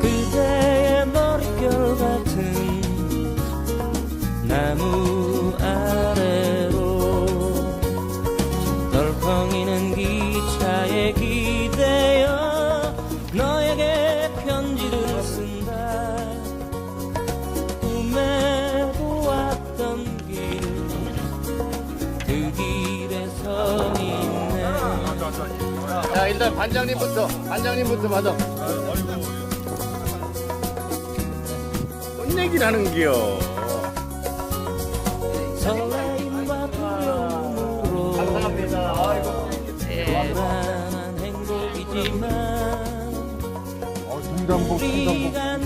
그대의 머릿결 같은 나무 아래로 덜컹이는 기차에 기대어 너에게 편지를 쓴다. 꿈에 보았던 길 그 길에서 있네. 자 일단 반장님부터 반장님부터 받아. 하는겨? 설렘과 두려움으로 감사합니다. 아이고. 행복이지만 어, 등단복, 등단복.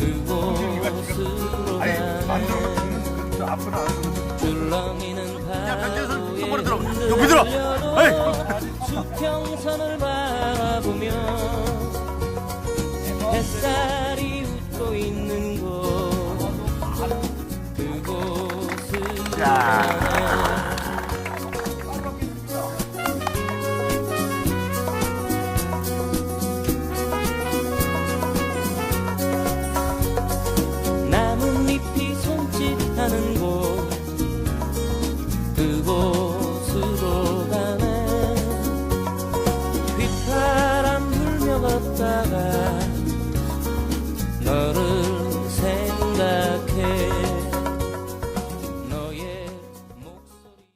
그곳으로 가네 줄넘이는 바다에 여기 들어. 수평선을 바라보며 햇살이 papara